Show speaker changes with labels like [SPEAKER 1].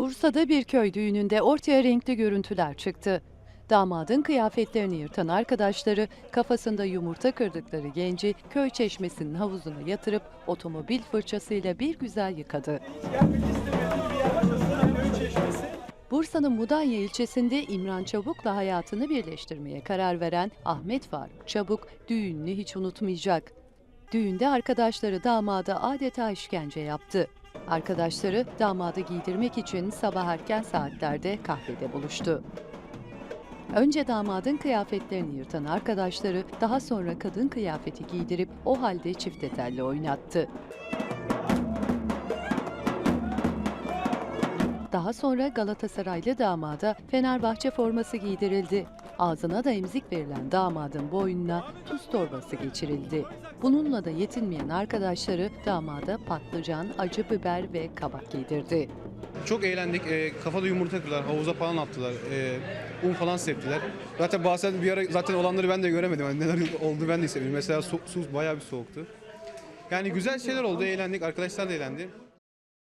[SPEAKER 1] Bursa'da bir köy düğününde ortaya renkli görüntüler çıktı. Damadın kıyafetlerini yırtan arkadaşları kafasında yumurta kırdıkları genci köy çeşmesinin havuzuna yatırıp otomobil fırçasıyla bir güzel yıkadı. Bursa'nın Mudanya ilçesinde İmran Çabuk'la hayatını birleştirmeye karar veren Ahmet Faruk Çabuk düğününü hiç unutmayacak. Düğünde arkadaşları damada adeta işkence yaptı. Arkadaşları damadı giydirmek için sabah erken saatlerde kahvede buluştu. Önce damadın kıyafetlerini yırtan arkadaşları daha sonra kadın kıyafeti giydirip o halde çifte telli oynattı. Daha sonra Galatasaraylı damada Fenerbahçe forması giydirildi. Ağzına da emzik verilen damadın boynuna tuz torbası geçirildi. Bununla da yetinmeyen arkadaşları damada patlıcan, acı biber ve kabak giydirdi.
[SPEAKER 2] Çok eğlendik. E, kafada yumurta kırdılar. Havuza falan attılar. E, un falan septiler. Zaten bazen bir ara zaten olanları ben de göremedim. Yani neler oldu ben de hissetmedim. Mesela su, su bayağı bir soğuktu. Yani güzel şeyler oldu. Eğlendik. Arkadaşlar da eğlendi.